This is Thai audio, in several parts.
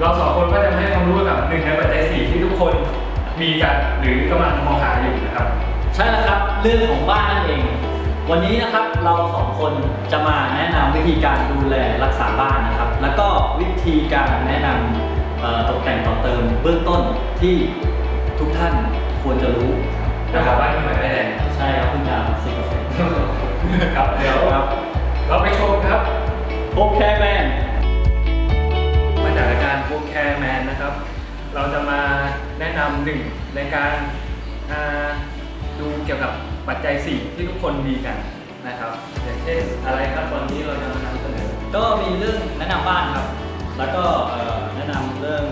เราสองคนก็จะมาให้ความรู้กับหนึ่งในปัจจัยสี่ที่ทุกคนมีกันหรือกำลังมองหาอยู่นะครับ ใช่แล้วครับ เรื่องของบ้านนั่นเอง วันนี้นะครับเราสองคนจะมาแนะนำวิธีการดูแลรักษาบ้านนะครับ แล้วก็วิธีการแนะนำเอ่อตกแต่งต่อเติมเบื้องต้นที่ทุกท่านควรจะรู้จะบอกว่าที่หมายได้แรงใช่ครับคุณดาวสิบเปอร์เซ็นต์ครับเดี๋ยวเราไปชม นะนำหนึ่งในการอ่าดูเกี่ยวกับปัจจัยสี่ที่ทุกคนมีกันนะครับอย่างเช่นอะไรครับตอนนี้เราจะมานำเสนอก็มีเรื่องแนะนำบ้านครับ แล้วก็เอ่อแนะนำเรื่อง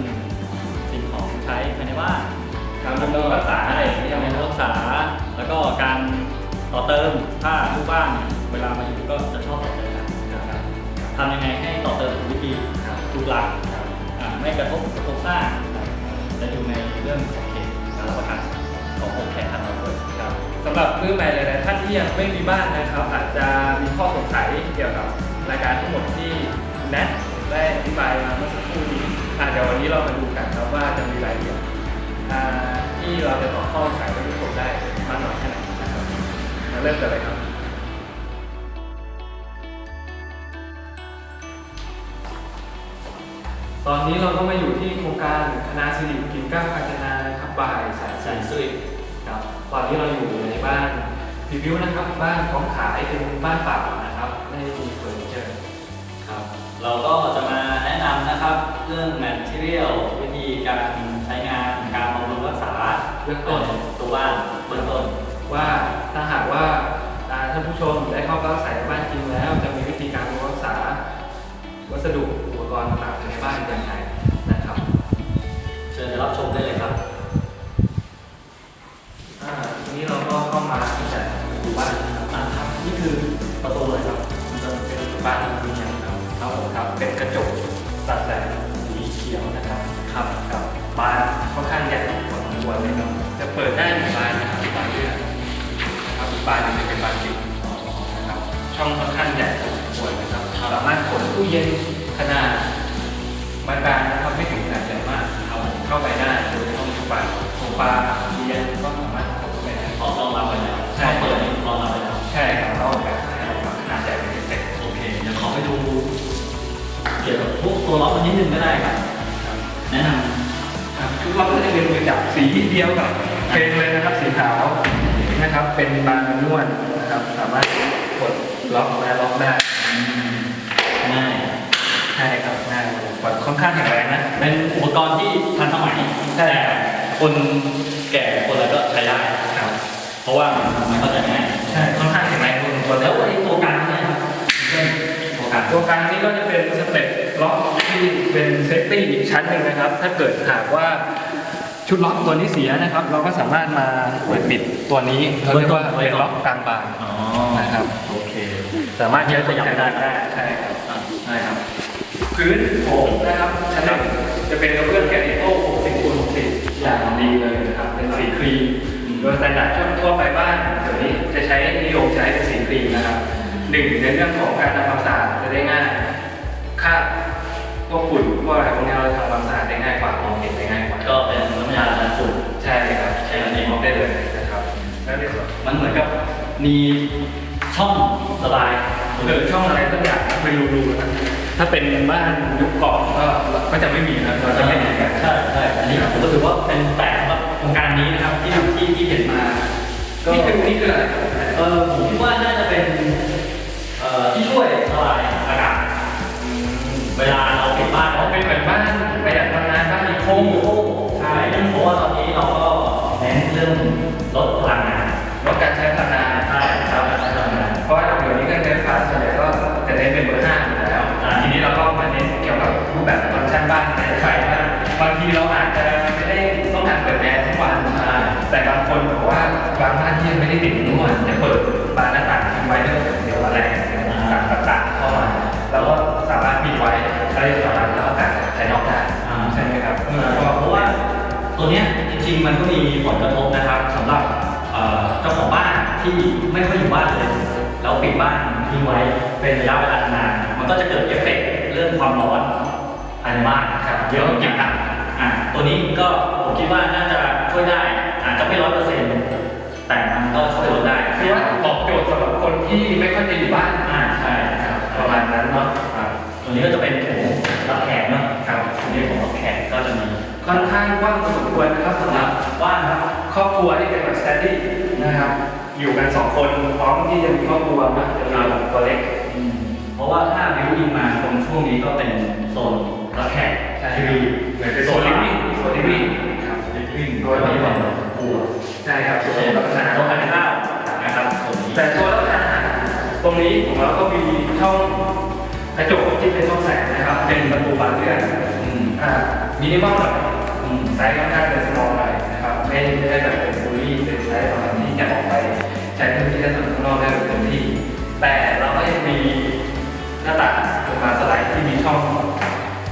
สิ่งของใช้ภายในบ้านการบำรุงรักษาอะไรอย่างที่เงี้ยทำให้นะครับรักษา แล้วก็การต่อเติมถ้าลูกบ้านเวลามาอยู่ก็จะชอบต่อเติมกันนะครับทำยังไงให้ต่อเติมถูกวิธีถูกหลัก อ่าไม่กระทบกับโครงสร้างจะอยู่ในเรื่องของเขตการรับประกันขององค์แขกทางเราด้วยครับสำหรับมือใหม่หลายๆท่านที่ยังไม่มีบ้านนะครับ อาจจะมีข้อสงสัยเกี่ยวกับรายการทั้งหมดที่แนทได้อธิบายมาเมื่อสักครู่นี้อะเดี๋ยววันนี้เรามาดูกันครับว่าจะมีรายละเอียดที่เราจะตอบข้อสงสัยให้ทุกคนได้มากน้อยแค่ไหนนะครับมาเริ่มกันเลยครับ ตอนนี้เราก็มาอยู่ที่โครงการคณะสิริกินก้าวกาญจนานะครับบ่ายสายแสนสุริครับตอนนี้เราอยู่ในบ้านรีวิวนะครับบ้านพร้อมขายเป็นบ้านเปล่านะครับไม่มีเฟอร์นิเจอร์ครับ เราก็จะมาแนะนำนะครับ เรื่อง material วิธีการใช้งานการบำรุงรักษาเบื้องต้นตัวบ้านเบื้องต้นว่าถ้าหากว่าอ่าท่านผู้ชมได้เข้าไปอาศัยในบ้าน ดี๋ยวขอไปดูเกี่ยวกับพวกตัวล็อกมันนิดนึงก็ได้ครับ แนะนครับชุดล็อกก็จะเป็นมือจับสีเดียวกับเฟรมเลยนะครับสีขาวนะครับ เป็นบานนวดนะครับ สามารถกดล็อกและล็อกได้ำง่าย ใช่ครับง่ายกดค่อนข้างแข็งแรงนะ เป็นอุปกรณ์ที่ทันสมัยใช่ แต่คนแก่คนอะไรก็ใช้ได้ ครับ เพราะว่ามันเข้าใจง่าย ใช่ค่อนข้างแข็งแรงพอสมควรแล้แล้ววไอ้ตัวกลางเนี่ยครับเช่น ตัวกลางตัวกลางนี้ก็จะเป็นสเต็ปล็อกที่เป็นเซฟตี้อีกชั้นหนึ่งนะครับ ถ้าเกิดหากว่าชุดล็อกตัวนี้เสียนะครับ เราก็สามารถมาเปิดปิดตัวนี้เขาเรียกว่าเป็นล็อกกลางบานอ๋อนะครับโอเค สามารถใช้ขยับได้ได้ใช่ครับอ่าใช่ครับพื้นโถงนะครับชั้นหนึ่งจะเป็นกระเบื้องแกรนิโต้60คูณ60อย่างดีเลยนะครับเป็นสีครีมโดยสแตนดาร์ดทั่วไปบ้านเดี๋ยวนี้จะใช้นิยมใช้เป็นสีครีมนะครับหนึ่งในเรื่องของการทำความสะอาดจะ ได้ง่ายค่าบพวกฝุ่นพวกอะไรพวกนี้เราทำความสะอาดได้ง่ายกว่ามองเห็นได้ง่ายกว่าก็เป็นน้ำยาล้างฝุ่นใช่ครับใช่ครับมองได้เลยนะครับแล้วในส่วนมันเหมือนกับมีช่องระบายหรือช่องอะไรสักอย่างเป็นรูๆนะถ้าเป็นบ้านยุคก่อนก็ก็จะไม่มีนะเราจะไม่มีกันใช่ใช่อันนี้ผมก็ถือว่าเป็นแปลกสำหรับโครงการนี้นะครับที่ที่ที่เห็นมาก็นี่คือนี่คืออะไรเออผมคิดว่าน่าจะเป็นเอ่อที่ช่วยระบายอากาศ เวลาเราปิดบ้านอ๋อเป็นเหมือนบ้านประหยัดพลังงานบ้านมีโค้งใช่เพราะว่าตอนนี้เราก็เน้นเรื่องลดพลังงานลดการใช้พลังงานใช่ครับลดพลังงานเพราะว่าเดี๋ยวนี้เครื่องใช้ไฟฟ้าส่วนใหญ่ก็จะเน้นเป็นเบอร์ห้าอยู่แล้วอ่าทีนี้เราก็มาเน้นเกี่ยวกับรูปแบบฟังก์ชันบ้านใช้ไฟบ้างบางทีเราอาจจะไม่ได้ต้องการเปิดแอร์ทุกวันใช่แต่บางคนบอกว่าบางบ้านที่ยังไม่ได้ติดนวดจะเปิดบานหน้าต่างทิ้งไว้เนื่องจากเดี๋ย ปิดไว้ได้สามารถรับอากาศภายนอกได้อ่าใช่ไหมครับเออเพราะว่าตัวเนี้ยจริงๆมันก็มีผลกระทบนะครับสำหรับเอ่อเจ้าของบ้านที่ไม่ค่อยอยู่ปิดบ้านทิ้งไว้เป็นระยะเวลานานมันก็จะเกิดเอฟเฟกต์เรื่องความร้อนภายในบ้านเยอะอย่างหนักอะตัวนี้ก็ผมคิดว่าน่าจะช่วยได้อาจจะไม่ร้อยเปอร์เซ็นต์แต่มันก็ช่วยลดได้คือว่าตอบโจทย์สำหรับคนที่ไม่ค่อยจะอยู่บ้านอ่าใช่ครับประมาณนั้นเนาะครับ ตัวนี้ก็จะเป็นโถงรับแขกเนาะครับตัวนี้ของรับแขกก็จะมีค่อนข้างกว้างพอสมควรนะครับสำหรับว่างครับครอบครัวที่เป็นแบบสแตนดี้นะครับ อยู่กันสองคนพร้อมที่จะมีครอบครัวนะจะมีแบบตัวเล็กอืมเพราะว่าถ้าวิวอินมาตรงช่วงนี้ก็เป็นโซนรับแขกใช่ทีวีเหมือนเป็นโซนลิฟวิ่งโซนลิฟวิ่งครับลิฟวิ่งโดยที่เป็นครัวใช่ครับโซโซนนรัรับบประประทาทานนโต๊ะทานข้าวนะครับตรงนี้แต่ตัวรับประทานอาหารตรงนี้ของเราก็มีช่อง กระจกที่เป็นช่องแสงนะครับ เป็นประตูบานเลื่อนอืมอ่ามินิมอลหน่อยอืมไซส์ค่อนข้างเป็นสมอลหน่อยนะครับไม่ไม่ได้แบบเป็นฟูลี่เป็นไซส์ประมาณที่จะออกไป ใช้พื้นที่ด้านข้างนอกได้แบบเต็มที่ แต่เราก็ยังมีหน้าต่างลงมาสไลด์ที่มีช่อง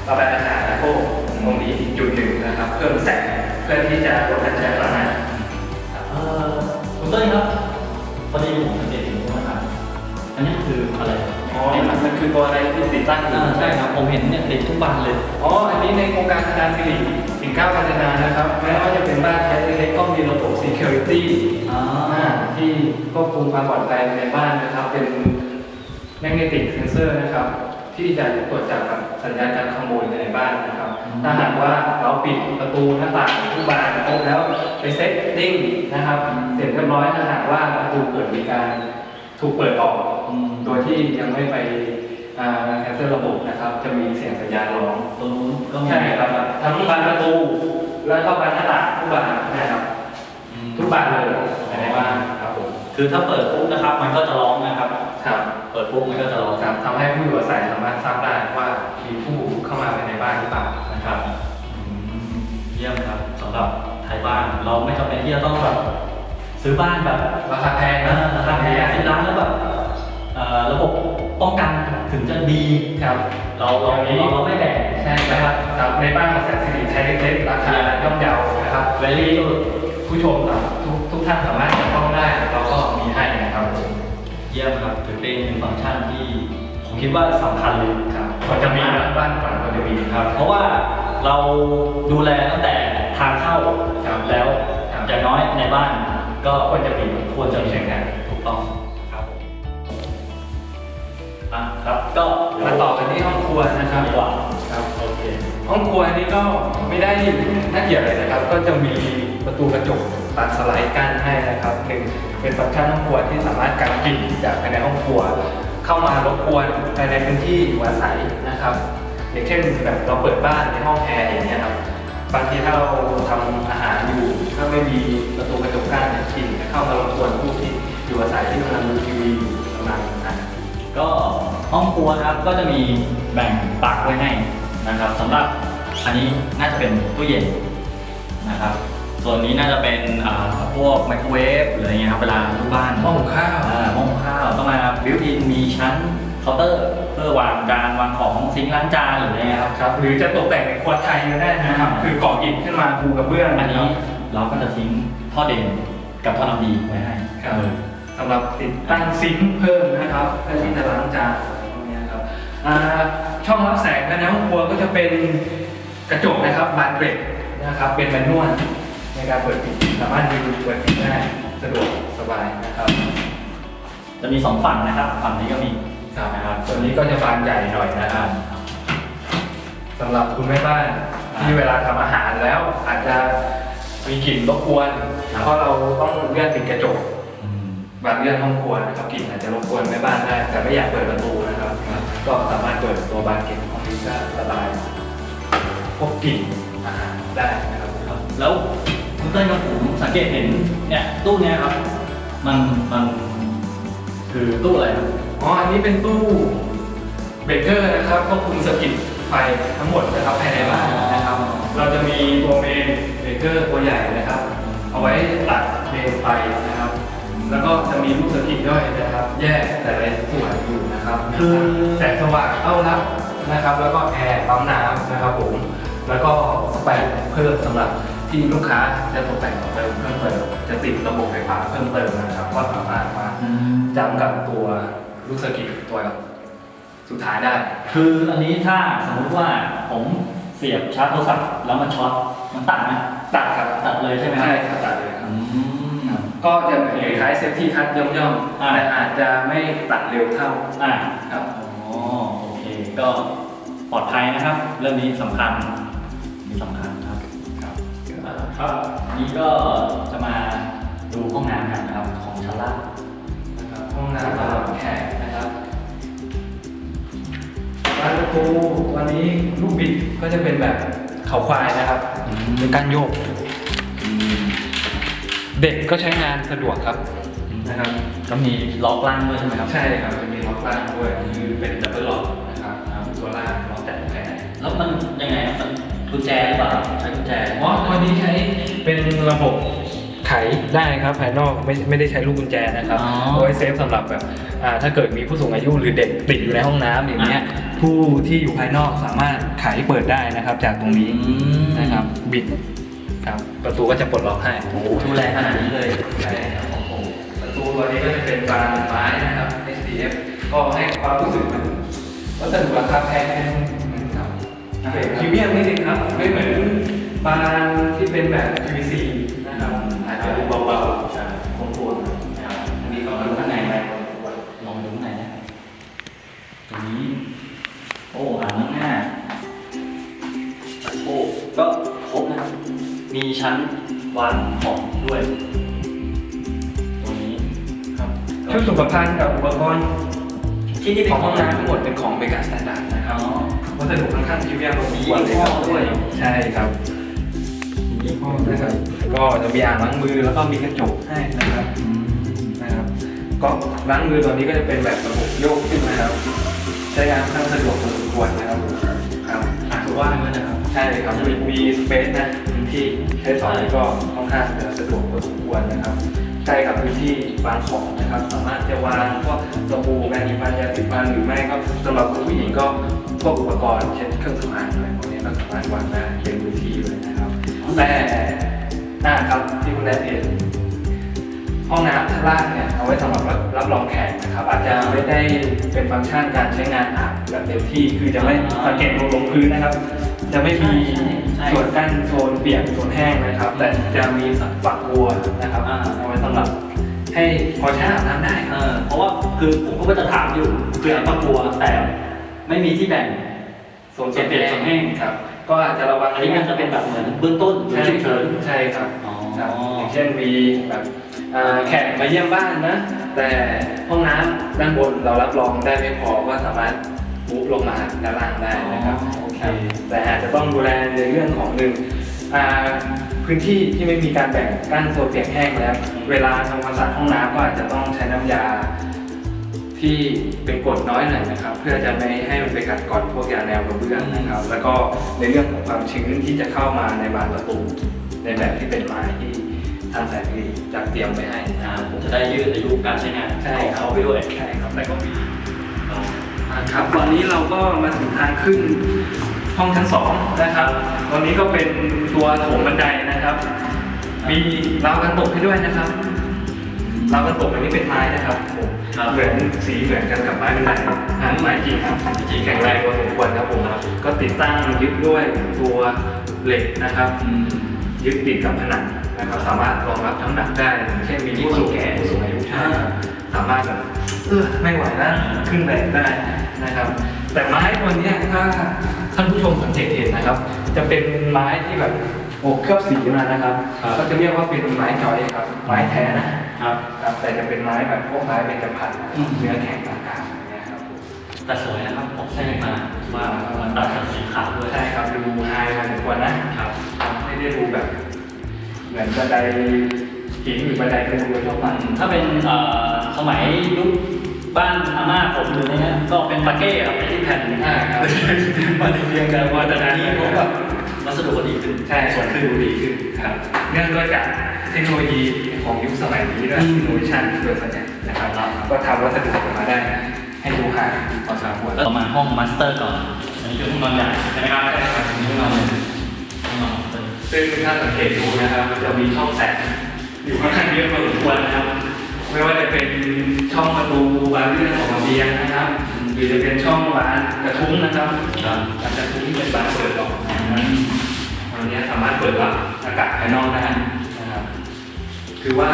ระบายอากาศและโค้งตรงนี้อีกจุดหนึ่งนะครับ เพิ่มแสงเพื่อที่จะลดการใช้พลังงานเอ่อคุณเต้ยครับ คือตัวอะไรที่ติดตั้งอยู่อ่าใช่ครับ ผมเห็นเนี่ยติดทุกบานเลย อ๋อ อันนี้ในโครงการธนาสิริสินค้าพัฒนานะครับแม้ว่าจะเป็นบ้านแค่เล็กๆก็มีระบบ security อ่าอ่าที่ควบคุมความปลอดภัยในบ้านนะครับ เป็น magnetic sensor นะครับ ที่จะตรวจจับกับสัญญาณการขโมยในบ้านนะครับ ถ้าหากว่าเราปิดประตูหน้าต่างทุกบานครบแล้วไปเซ็ตติ้งนะครับ เสร็จเรียบร้อยถ้าหากว่าประตูเกิดมีการถูกเปิดออกอืม โดยที่ยังไม่ไปแคนเซิลระบบนะครับ จะมีเสียงสัญญาณร้องตรงนู้นก็มีใช่ครับทั้งบานประตูแล้วก็บานหน้าต่างทุกบานนะครับอืมทุกบานเลยภายในบ้านครับผมคือถ้าเปิดปุ๊บนะครับ มันก็จะร้องนะครับครับเปิดปุ๊บมันก็จะร้องครับทำให้ผู้อยู่อาศัยสามารถทราบได้ว่ามีผู้เข้ามาภายในบ้านหรือเปล่านะคครัรับบอืมเยี่ยมครับสำหรับไทยบ้านเราไม่จำเป็นที่จะต้องแบบซื้อบ้านแบบราคาแพงเอนะอราคาแพงสิบล้านแล้วแบบเอ่อ ระบบป้องกันถึงจะดีครับเราเราเราเราไม่แบ่งใช่ครับครับในบ้านของแสนสิริใช้เล็กๆราคาย่อมเยานะครับเวลี่ผู้ชมครับทุกทุกท่านสามารถจับต้องได้เราก็มีให้นะครับผมเยี่ยมครับถือเป็นฟังก์ชันที่ผมคิดว่าสำคัญเลยครับก่อนจะมีนะบ้านก่อนก่อนจะมีครับ เพราะว่าเราดูแลตั้งแต่ทางเข้าครับแล้วครับอย่างน้อยในบ้านก็ควรจะมีควรจะมีเช่นกันถูกต้อง ก็มาต่อกันที่ห้องครัวนะครับดีกว่าครับโอเคห้องครัวนี้ก็ไม่ได้น่าเกลียดอะไรนะครับ ก็จะมีประตูกระจกตัดสไลด์กั้นให้นะครับหนึ่งเป็นฟังก์ชันห้องครัวที่สามารถกันกลิ่นจากภายในห้องครัว เข้ามารบกวนภายในพื้นที่อยู่อาศัยนะครับอย่างเช่นแบบเราเปิดบ้านในห้องแอร์อย่างเงี้ยครับบางทีถ้าเราทำอาหารอยู่ ถ้าไม่มีประตูกระจกกั้นเนี่ยกลิ่นจะเข้ามารบกวนผู้ที่อยู่อาศัยที่กำลังดูทีวีอยู่กำลังอ่าน ก็ห้องครัวครับก็จะมีแบ่งปลักไว้ให้นะครับสำหรับอันนี้น่าจะเป็นตู้เย็นนะครับ ส่วนนี้น่าจะเป็นอ่าพวกไมโครเวฟหรืออะไรเงี้ยครับเวลาลูกบ้านหม้อหุงข้าวอ่าหม้อหุงข้าวต้องมาบิวอินมีชั้นเคาน์เตอร์เพื่อวางจานวางของซิงค์ล้างจานหรืออะไรเงี้ยครับ ครับ หรือจะตกแต่งเป็นครัวไทยก็ได้นะครับ คือก่ออิฐขึ้นมาปูกระเบื้องอันนี้ะเราก็จะทิ้งท่อเด่นกับท่อน้ำดีไว้ให้ครับ เออ สำหรับติดตั้งซิงค์เพิ่มนะครับเพื่อที่จะล้างจานอะไรพวกนี้ครับอ่าช่องรับแสงภายในห้องครัวก็จะเป็นกระจกนะครับบานเกล็ดนะครับ เป็นแมนนวลในการเปิดปิดสามารถดูเปิดปิดได้สะดวกสบายนะครับ จะมีสองฝั่งนะครับ ฝั่งนี้ก็มีครับนะครับตัวนี้ก็จะบานใหญ่หน่อยนะครับสำหรับคุณแม่บ้านที่เวลาทำอาหารแล้วอาจจะมีกลิ่นรบกวนเพราะเราต้องเลื่อนปิดกระจกอืม บานเลื่อนห้องครัวนะครับกลิ่นอาจจะรบกวนแม่บ้านได้ แต่ไม่อยากเปิดประตูนะครับ ก็สามารถเปิดตัวบานเก็บห้องนี้ก็ระบายพวกกลิ่นอาหารได้นะครับครับแล้วคุณเต้ยครับผมสังเกตเห็นเนี่ยตู้เนี้ยครับ มันมันคือตู้อะไรครับอ๋ออันนี้เป็นตู้เบรกเกอร์นะครับควบคุมสกิตไฟทั้งหมดนะครับภายในบ้านนะครับ เราจะมีตัวเมนเบรกเกอร์ตัวใหญ่นะครับ เอาไว้ตัดเมนไฟนะครับ แล้วก็จะมีลูกสกิตย่อยนะครับ แยกแต่ละส่วนอยู่นะครับคือแสงสว่างเข้ารับนะครับ แล้วก็แอร์ปั๊มน้ำนะครับผมแล้วก็สแปนเพิ่มสำหรับที่ลูกค้าจะตกแต่งต่อเติมเพิ่มเติมจะติดระบบไฟฟ้าเพิ่มเติมนะครับก็สามารถมาจำกับตัวลูกเซอร์กิตตัวสุดท้ายได้ คืออันนี้ถ้าสมมุติว่าผมเสียบชาร์จโทรศัพท์แล้วมันช็อตมันตัดไหมตัดครับตัดเลยใช่ไหมครับใช่ครับตัดเลยครับอืม ก็จะเหมือนคล้ายเซฟตี้คัทย่อมอ่าๆแต่อาจจะไม่ตัดเร็วเท่าอ่าครับอ๋อโอเคก็ปลอดภัยนะครับ เรื่องนี้สำคัญนี่สำคัญครับครับอ่าครับอันนี้ก็จะมาดูห้องน้ำกันนะครับของชั้นล่างนะครับห้องน้ำสำหรับแขกนะครับบานประตูวันนี้ลูกบิดก็จะเป็นแบบเขาควายนะครับเป็นการโยก เด็กก็ใช้งานสะดวกครับนะครับก็มีล็อกล่างด้วยใช่ไหมครับ ใช่ครับจะมีล็อกล่างด้วยคือเป็นดับเบิลล็อกนะครับตัวล่างล็อกแต่แขนแล้วมันยังไงมันกุญแจหรือเปล่าใช้กุญแจอ๋อตัวนี้ใช้เป็นระบบไขได้ครับภายนอกไม่ไม่ได้ใช้ลูกกุญแจนะครับเอาไว้เซฟสำหรับแบบอ่าถ้าเกิดมีผู้สูงอายุหรือเด็กติดอยู่ในห้องน้ำอย่างเงี้ยผู้ที่อยู่ภายนอกสามารถไขเปิดได้นะครับ จากตรงนี้อืมนะครับบิด ครับประตูก็จะปลดล็อกให้โอ้โหดูแลขนาดนี้เลยใช่ครับโอ้โหประตูตัวนี้ก็จะเป็นบานไม้นะครับ SDF ก็ให้ความรู้สึกเหมือนวัสดุราคาแพงนะครับพรีเมียมนิดนึงครับ ไม่เหมือนบานที่เป็นแบบ PVC มีชั้นวางของด้วย ตรงนี้ครับชุดสุขภัณฑ์กับอุปกรณ์ที่นี่ขเป็องนห้องน้ำทั้งหมดเป็นของเมกาสแตนดาร์ดนะคอ๋รับอวัสดุค่อนข้างพรีเมียมพอสมควรเลยครับมียี่ห้อด้วยใช่ครับมียี่ห้อนะครับก็จะมีอ่างล้างมือแล้วก็มีกระจกให้นะครับอืมนะครับ ก็ล้างมือตัวนี้ก็จะเป็นแบบระบบโยกขึ้นนะครับ ใช้งานค่อนข้างสะดวกพอสมควรนะครับครับอ่างว่างด้วยนะครับ ใช่ครับมีมีสเปซนะพื้นที่ใช้สอยก็ค่อนข้างจะสะดวกพอสมควรนะครับใกล้กับพื้นที่วางของนะครับ สามารถจะวางพวกสบู่แปรงสีฟันยาสีฟันหรือไม่ก็สำหรับคุณผู้หญิงก็พวกอุปกรณ์เช่นเครื่องสำอางอะไรพวกนี้ก็สามารถวางได้เป็นพื้นที่เลยนะครับแต่อ่าครับที่คุณแดนเห็นห้องน้ำชั้นล่างเนี่ยเอาไว้สำหรับรับรับรองแขกนะครับ อาจจะไม่ได้เป็นฟังก์ชันการใช้งานอาบแบบเต็มที่คือจะไม่สังเกตลงลงพื้นนะครับ จะไม่มีส่วนกั้นโซนเปียกโซนแห้งนะครับ แต่จะมีฝักบัวนะครับเอาไว้สำหรับให้พอใช้อาบน้ำได้คเอรับอเพราะว่าคือผมก็จะถามอยู่คือไอ้ปลากลัวแต่ไม่มีที่แบ่งโซนเปียกโซนแห้งครับ ก็อาจจะระวังอันนี้มันจะเป็นแบบเหมือนเบื้องต้นหรือใช่ฉุกเฉินใช่ครับอ๋อครับอย่างเช่นมีแบบอ่าแขกมาเยี่ยมบ้านนะ แต่ห้องน้ำด้านบนเรารับรองได้ไม่พอก็สามารถบุลงมาด้านล่างได้นะครับ โอเคครับแต่อาจจะต้องดูแลในเรื่องของหนึ่งอ่าพื้นที่ที่ไม่มีการแบ่งกั้นโซนเปียกแห้งแล้ว เวลาทำความสะอาดห้องน้ำก็อาจจะต้องใช้น้ำยาที่เป็นกรดน้อยหน่อยนะครับ เพื่อจะไม่ให้มันไปกัดกร่อนพวกยาแนวกระเบื้องนะครับ แล้วก็ในเรื่องของความชื้นที่จะเข้ามาในบานประตูในแบบที่เป็นไม้ที่ทางแสงดีจัดเตรียมไว้ให้อ่าผมจะได้ยืดอายุการใช้งานใช่ของครับเขาไปด้วยใช่ครับแล้วก็มีอ่าครับตอนนี้เราก็มาถึงทางขึ้น ห้องชั้นสองนะครับตอนนี้ก็เป็นตัวโถงบันไดนะครับ มีราวกันตกให้ด้วยนะครับราวกันตกอันนี้เป็นไม้นะครับผมครับเหมือนสีเหมือนกันกับไม้บันไดอ่าไม้จริงครับจริงแข็งแรงพอสมควรครับผมก็ติดตั้งยึดด้วยตัวเหล็กนะครับอืมยึดติดกับผนังนะครับสามารถรองรับน้ำหนักได้เช่นมีผู้สูงแก่ผู้สูงอายุใช่ครับสามารถแบบเออไม่ไหวแล้วขึ้นแบกได้นะครับ แต่ไม้ตัวเนี้ยถ้า ท่านผู้ชมสังเกตเห็นนะครับ จะเป็นไม้ที่แบบโอ้เคลือบสีมานะครับครับ ก็จะเรียกว่าเป็นไม้จอยครับ ไม้แท้นะครับ ครับแต่จะเป็นไม้แบบพวกไม้เบญจพรรณอืม เนื้อแข็งต่างๆอย่างเงี้ยครับแต่สวยนะครับผมใช้มาว่ามันตัดกับสีขาวด้วยใช่ครับดูไฮพอสมควรนะครับไม่ได้ดูแบบ เหมือนบันไดหินหรือบันไดกระดูกทั่วไป ถ้าเป็นเอ่อสมัยยุค บ้านอาม่าผมหรืออะไรเงี้ยก็เป็นปาเก้ครับเป็นที่แผ่นอ่าครับมาเรียงกันว่าแต่ทีนี้ผมแบบวัสดุก็ดีขึ้นใช่ส่วนขึ้นดูดีขึ้นครับเนื่องด้วยจากเทคโนโลยีของยุคสมัยนี้ด้วยอืมอินโนเวชันโดยส่วนใหญ่นะครับก็ทำวัสดุออกมาได้ให้ดูหาพอสมควรแล้วต่อมาห้องมาสเตอร์ก่อนอันนี้คือห้องนอนใหญ่ใช่ไหมครับใช่ครับห้องนอนห้องนอนมาสเตอร์ซึ่งถ้าสังเกตดูนะครับมันจะมีช่องแสงอยู่ค่อนข้างเยอะพอสมควรนะครับ ไม่ว่าจะเป็นช่องประตูบานเลื่อนของระเบียงนะครับ หรือจะเป็นช่องบานกระทุ้งนะครับครับบานกระทุ้งที่เป็นบานเปิดออกอันนี้สามารถเปิดรับอากาศภายนอกได้นะครับ คือว่า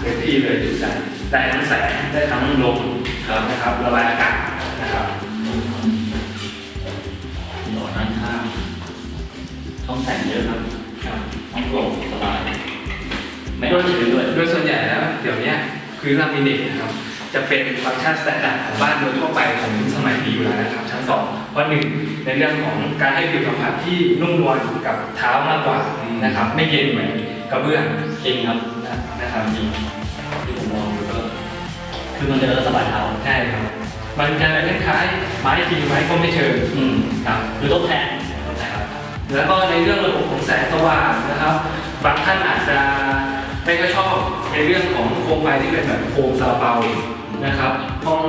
เต็มที่เลยจุดใจได้ทั้งแสงได้ทั้งลมครับนะครับระบายอากาศนะครับหนอนด้านข้างช่องแสงเยอะครับครับห้องโปร่งสบายไม่ต้องชื้นด้วยโดยส่วนใหญ่แล้วเดี๋ยวเนี้ ยคือลามิเนตนะครับ จะเป็นฟังก์ชันสแตนดาร์ดของบ้านโดยทั่วไปของสมัยนี้อยู่แล้วนะครับ ชั้นสองเพราะหนึ่งในเรื่องของการให้ผิวสัมผัสที่นุ่มนวลกับเท้ามากกว่านะครับ ไม่เย็นเหมือนกระเบื้องจริงครับนะครับจริงที่ผมมองดูก็คือมันจะสบายเท้าใช่ครับ มันจะคล้ายๆไม้จริงไหมก็ไม่เชิงอืมครับคือทดแทนนะครับแล้วก็ในเรื่องระบบของแสงสว่างนะครับ บางท่านอาจจะ ไม่ก็ชอบในเรื่องของโคมไฟที่เป็นแบบโคมซาลาเปานะครับ ห้อง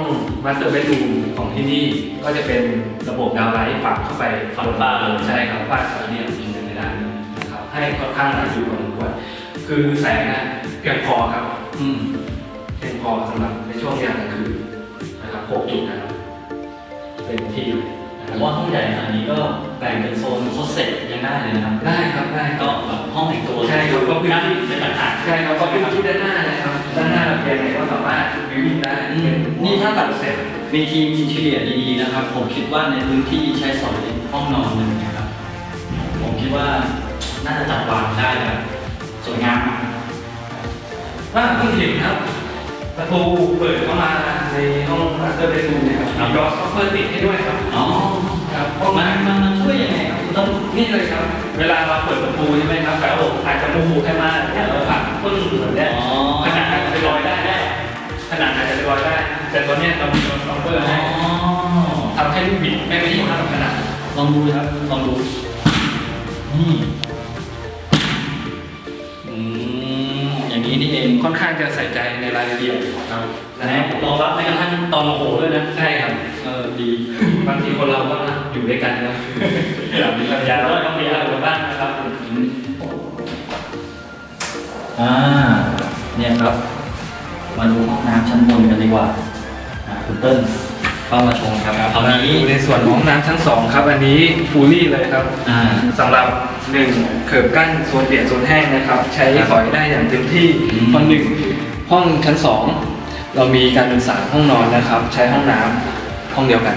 มาสเตอร์เบดรูมของที่นี่ก็จะเป็นระบบดาวไลท์ฝังเข้าไปฝังฝ้าเลยใช่ครับฝ้าสามเหลี่ยมอยู่ในด้านนี้นะครับให้ค่อนข้างหนาอยู่พอสมควรคือแสงอะเพียงพอครับ อืมเพียงพอสำหรับในช่วงยามกลางคืนนะครับหกจุดนะครับเป็นที่เลยนะ ผครัมบว่าห้องใหญ่ขนาดนี้ก็แบ่งเป็นโซนโคสเซ็ตยังได้เลยนะครับ ได้ครับได้คก็รับแบบห้องแต่งตัวใช่ครับก็พื้นนั่งที่เป็นต่างหากใช่ครับก็พื้นที่ด้านหน้านะครับด้านหน้าระเบียงเนี่ยก็สามารถวิววิวได้อืมนี่ถ้าตัดเสร็จมีทีมอินเทอร์เนียดีๆนะครับ ผมคิดว่าในพื้นที่ใช้สอยห้องนอนหนึ่งนะครับ ผมคิดว่าน่าจะจัดวางได้แบบสวยงามมากว่าเพิ่งเห็นครับประตูเปิดเข้ามาในห้อง มาสเตอร์เบดรูมเนี่ยครับมียอสคอฟเฟอร์ติดให้ด้วยครับอ๋อครับห้องมันน้ำ มันมันช่วยยังไงครับคุณต้นนี่เลยครับ เวลาเราเปิดประตูใช่ไหมครับแต่ว่าอาจจะโมโหให้มากเนี่ยเราผลักปึ้งแบบเนี้ยอ๋อขนาดอาจจะเป็นรอยได้ขนาดอาจจะเป็นรอยได้ แต่ตัวเนี้ยเรามียอสคอฟเฟอร์ให้อ๋อทำให้ลูกบิดไม่ไม่ยิ่งมากขนาดลองดูครับลองดูนี่อื อย่างนี้นี่เองค่อนข้างจะใส่ใจในรายละเอียดครับนะรองรับแม้กระทั่งตอนโมโหด้วยนะใช่ครับเออดีบางทีคนเราก็อยู่ด้วยกันนะสามีภรรยาเราก็ต้องมีอะไรกันบ้างนะครับอ่าเนี่ยครับ มาดูห้องน้ำชั้นบนกันดีกว่าอ่าคุณเติ้ล เข้ามาชมครับคราวนี้ในส่วนของน้ำชั้นสองครับ อันนี้ฟูลี่เลยครับอ่าสำหรับหนึ่งเขิบกั้นโซนเปียกโซนแห้งนะครับ ใช้สอยได้อย่างเต็มที่อืมตอนหนึ่งห้องชั้นสองเรามีการศึกษาห้องนอนนะครับ ใช้ห้องน้ำห้องเดียวกัน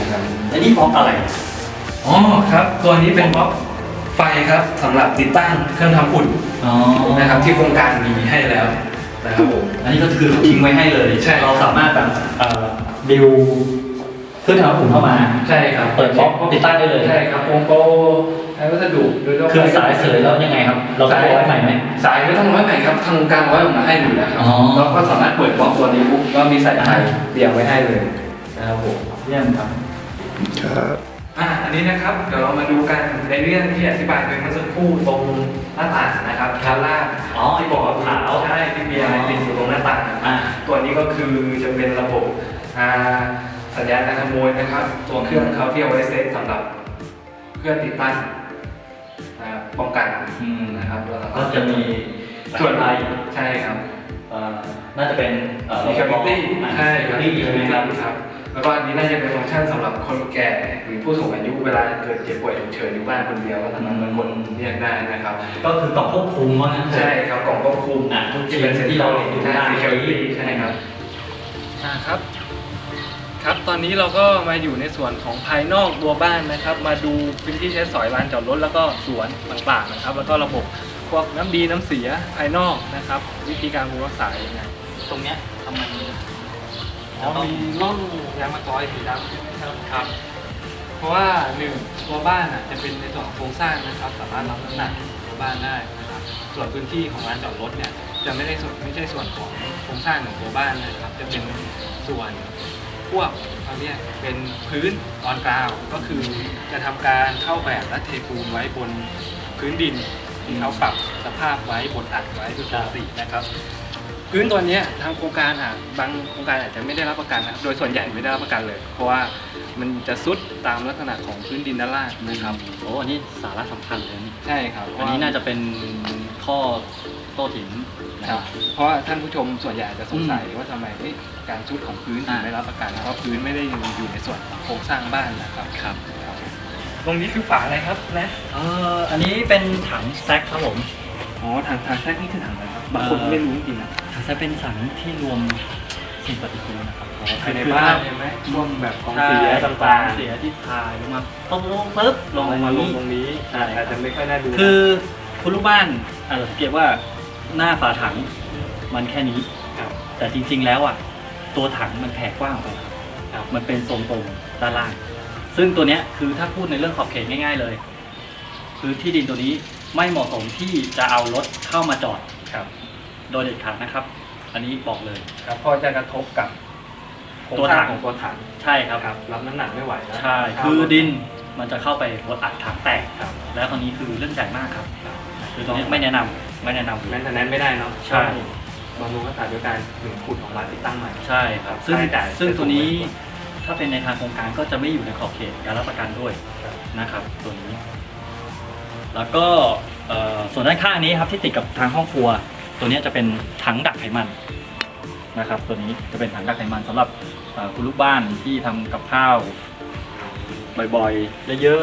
นะครับอันนี้บล็อกอะไร อ๋อครับ ตัวนี้เป็นบล็อกไฟครับสำหรับติดตั้งเครื่องทำอุ่นอ๋อนะครับที่โครงการมีให้แล้วนะครับผม อันนี้ก็คือเขาทิ้งไว้ให้เลยใช่ เราสามารถแบบเอ่อ ดิวเครื่องทำอุ่นเข้ามา ใช่ครับเปิดบล็อกติดตั้งได้เลยใช่ครับโปรงโปใช้วัสดุโดยทั่วไปคือสายเสยแล้วยังไงครับ เราต้องร้อยใหม่ไหมสายไม่ต้องร้อยใหม่ครับทางโครงการร้อยออกมาให้อยู่แล้วครับอ๋อเราก็สามารถเปิดบล็อกตัวนี้ปุ๊บก็มีสายไฟอ่าเรียงไว้ให้เลยนะครับผมเยี่ยมครับอ่าอันนี้นะครับเดี๋ยวเรามาดูกันในเรื่องที่อธิบายไปเมื่อสักครู่ตรงหน้าต่างนะครับชั้นล่างอ๋อไอ้บอกขาวใช่ที่มีอะไรติดอยู่ตรงหน้าต่างอ่าตัวนี้ก็คือจะเป็นระบบอ่า สัญญาณการขโมยนะครับ ตัวเครื่องเขาที่เอาไว้เซตสำหรับเพื่อติดตั้งนะครับป้องกันอืมนะครับเราสามารถก็จะมีส่วนไฟใช่ครับเอ่อน่าจะเป็นเอ่อ security ใช่ครับ security ใช่ไหมครับครับ แล้วก็อันนี้น่าจะเป็นฟังก์ชันสำหรับคนแก่หรือผู้สูงอายุเวลาเกิดเจ็บป่วยฉุกเฉินอยู่บ้านคนเดียวก็สามารถมากดเรียกได้นะครับ ก็คือกล่องควบคุมว่างั้นเถอะใช่ครับกล่องควบคุมอะทุกที่เป็นชิ้นที่เราเห็นอยู่ใช่หน้า security ใช่ครับ อ่าครับ ครับตอนนี้เราก็มาอยู่ในส่วนของภายนอกตัวบ้านนะครับ มาดูพื้นที่ใช้สอยลานจอดรถแล้วก็สวนต่างๆนะครับ แล้วก็ระบบพวกน้ำดีน้ำเสียภายนอกนะครับ วิธีการบำรุงรักษาอย่างไรตรงเนี้ยทำไมอ๋อมีร่องยางมะตอยสีดำใช่ไหมครับครับ เพราะว่าหนึ่งตัวบ้านอะจะเป็นในส่วนของโครงสร้างนะครับ สามารถรับน้ำหนักตัวบ้านได้นะครับ ส่วนพื้นที่ของลานจอดรถเนี่ยจะไม่ได้ส่วนไม่ใช่ส่วนของโครงสร้างของตัวบ้านนะครับ จะเป็นส่วน พวกเขาเรียกเป็นพื้นออนกราวก็คือจะทำการเข้าแบบและเทปูนไว้บนพื้นดินที่เขาปรับสภาพไว้บนอัดไว้โดยปกตินะครับ พื้นตัวเนี้ยทางโครงการอะบางโครงการอาจจะไม่ได้รับประกันนะครับโดยส่วนใหญ่ไม่ได้รับประกันเลย เพราะว่ามันจะซุดตามลักษณะของพื้นดินด้านล่างนะครับโอ้อันนี้สาระสำคัญเลยนี่ใช่ครับอันนี้น่าจะเป็นข้อโต้เถียงครับเพราะว่าท่านผู้ชมส่วนใหญ่จะสงสัยว่าทำไมเอ๊ะการชุดของพื้นถึงอ่าไม่รับประกันเพราะพื้นไม่ได้อยู่ในส่วนของโครงสร้างบ้านนะครับครับครับตรงนี้คือฝาอะไรครับนะเอ่ออันนี้เป็นถังแซกครับผมอ๋อทางทางแทรกนี่คือถังอะไรครั บบางคนไม่รู้จริงๆนะถังแซกเป็นถังที่รวมสิ่งปฏิกูลนะครับภายในบ้านใช่ไหมช่วงแบบของเสียใช่ต่างของเสียที่ทายลงมาปุ๊บลงปุ๊บๆลงมาลงนี้ตรงนี้ใช่ครับอาจจะไม่ค่อยน่าดูคือคุณลูกบ้านอาจจะสังเกตว่าหน้าฝาถังมันแค่นี้ครับแต่จริง ๆ แล้วอะ ตัวถังมันแผ่กว้างออกไปครับครับมันเป็นทรงตรงด้านล่าง ซึ่งตัวเนี้ยคือถ้าพูดในเรื่องขอบเขตง่าย ๆ เลย คือที่ดินตัวนี้ไม่เหมาะสมที่จะเอารถเข้ามาจอด ครับ โดยเด็ดขาดนะครับ อันนี้บอกเลย ครับเพอจะกระทบกับโครงตัวสร้าถังงของตัวถังใช่ครับ ครับรับน้ำหนักไม่ไหวแล้วใช่คือดินมันจะเข้าไปรถอัดถังแตกครับ แล้วคราวนี้คือเรื่องใหญ่มากครับครับ คือตรงนี้ไม่แนะนำไม่แนะนำ แม้แต่นั้นไม่ได้เนาะใช่ บำรุงรักษาด้วยการหนุนขุดออกมาติดตั้งใหม่ ใช่ครับ ซึ่งค่าใช้จ่ายซึ่งตัวนี้ถ้าเป็นในทางโครงการก็จะไม่อยู่ในขอบเขตการรับประกันด้วยครับ นะครับ ตัวนี้ แล้วก็เอ่อส่วนด้านข้างนี้ครับที่ติดกับทางห้องครัว ตัวนี้จะเป็นถังดักไขมันนะครับ ตัวนี้จะเป็นถังดักไขมันสำหรับเอ่อคุณลูกบ้านที่ทำกับข้าวบ่อยๆเยอะ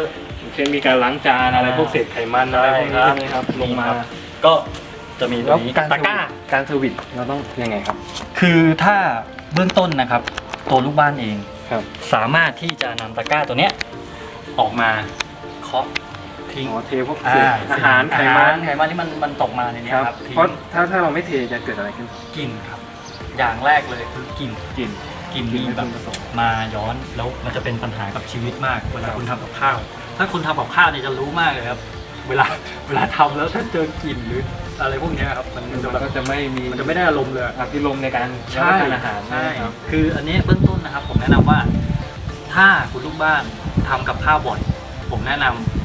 เช่นมีการล้างจานอะไรพวกเศษไขมันอะไรพวกนี้ใช่ครับใช่ไหมครับลงมา ๆก็จะมีตัแล้ววนี้การตะกร้า การเซอร์วิสเราต้องยังไงครับ คือถ้าเบื้องต้นนะครับ ตัวลูกบ้านเอง ครับ สามารถที่จะนำตะกร้าตัวเนี้ยออกมาเคาะ ทิ้งอ๋อเทพวกเศษอาหารไขอามัหานไขมันที่มันมันตกมาในเนี้ยครับครับทิ้งเพราะถ้าถ้าเราไม่เทจะเกิดอะไรขึ้น กลิ่นครับ อย่างแรกเลยคือกลิ่น กลิ่น กลิ่นกลิ่มีนไม่แบบพึงประสงค์มาย้อนแล้วมันจะเป็นปัญหากับชีวิตมาก เวลาครับคุณทำกับข้าว ถ้าคุณทำกับข้าวเนี่ยจะรู้มากเลยครับ เวลาเวลาทำแล้วถ้าเจอกลิ่นหรืออะไรพวกเนี้ยครับมันมัมันนจะจะแบบก็จะไม่มีมันจะไม่ได้อารมณ์เลยอภิรมย์ในการรับใช่ประทานอาหารใช่นะครับคืออันนี้เบื้องต้นนะครับ ผมแนะนำว่า ถ้าคุณลูกบ้านทำกับข้าวบ่อย ผมแนะนำเอ่อ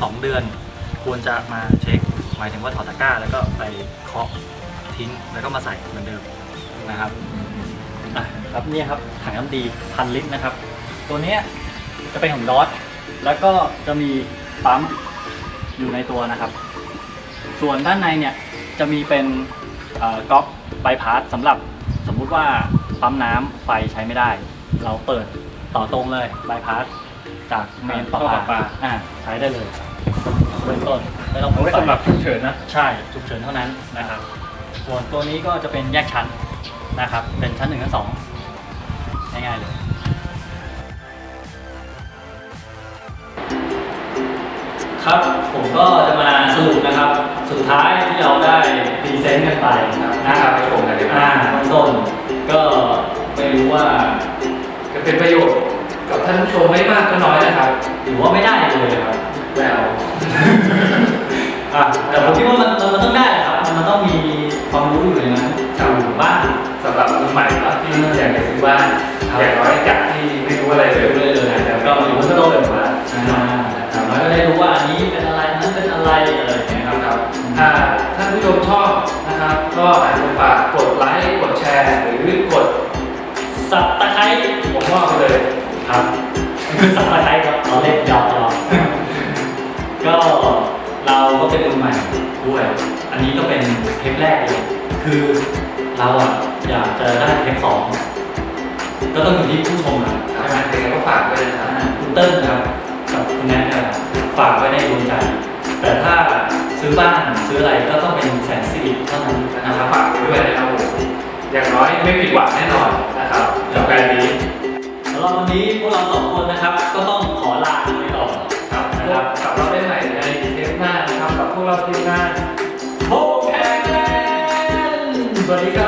สองเดือนควรจะมาเช็ค หมายถึงว่าถอดตะกร้า แล้วก็ไปเคาะทิ้งแล้วก็มาใส่เหมือนเดิมนะครับอะครับเนี่ยครับถังน้ำดีพันลิตรนะครับ ตัวเนี้ยจะเป็นของดอสแล้วก็จะมีปั๊มอยู่ในตัวนะครับ ส่วนด้านในเนี่ยจะมีเป็นก๊อกใบพาสสำหรับสมมุติว่าปั๊มน้ำไฟใช้ไม่ได้ เราเปิดต่อตรงเลยใบพาส จากเมนประท่อประปาปาอ่าใช้ได้เลยเบื้องต้นไม่ต้องเอาไว้สำหรับฉุกเฉินนะ ใช่ฉุกเฉินเท่านั้นนะครับ ส่วนตัวนี้ก็จะเป็นแยกชั้นนะครับ เป็นชั้นหนึ่งชั้นสองง่ายๆเลยครับผมก็จะมาสรุปนะครับ สุดท้ายที่เราได้พรีเซนต์กันไปนะครับไปชมกันดีกว่าอ่าเบื้องต้นก็ไม่รู้ว่าจะเป็นประโยชน์กับ ท่านผู้ชมไม่มากก็น้อยนะครับหรือว่าไม่ได้เลยครับไม่เอาอะแต่ผมคิดว่ามันมันมันต้องได้แหละครับมันมันต้องมีความรู้อยู่ในนั้นอยู่บ้างสำหรับมือใหม่เนาะที่อยากจะซื้อบ้านครับอย่างน้อยจากที่ไม่รู้อะไรเลยไม่รู้อะไรเลยแต่ก็ก็อยู่รู้เบื้องต้ต้นนเลยว่าอ่าอย่างน้อยก็ได้รู้ว่าอันนี้เป็นอะไรอันนั้นเป็นอะไรอะไรอย่างเงี้ยนะคครัรับบถ้าท่านผู้ชมชอบนะครับ ก็อาจจะฝากกดไลค์กดแชร์หรือกดสับตะไคร้ผมว่าไปเลย ครับคือสับตะไคร้ครับเราเล่นหยอกหยอกก็เราก็เป็นมือใหม่ด้วย อันนี้ก็เป็นเทปแรกเลยคือเราอะอยากจะได้เทปสองก็ต้องอยู่ที่ผู้ชมนะใช่ใช่ไหไหมมยังไงก็ฝากด้วยนะคอ่ารับ คุณเติ้ลนะครับกับคุณแนทเนี่ยฝากไว้ในดวงใจ แต่ถ้าซื้อบ้านซื้ออะไรก็ต้องเป็นแสนสิริเท่านั้นนะนะคครัรับบฝากด้วยนะครับผมอย่างน้อยไม่ผิดหวังแน่นอนนะครับกับแบรนด์นี้สำหรับวันนี้พวกเราสองคนนะครับ ก็ต้องขอลาไปก่อนครับนะนะคครัรับบกลับเราได้ใหม่ในเทปหน้านะครับกับพวกเราทีมงานโฮแคนสวัสดีครับ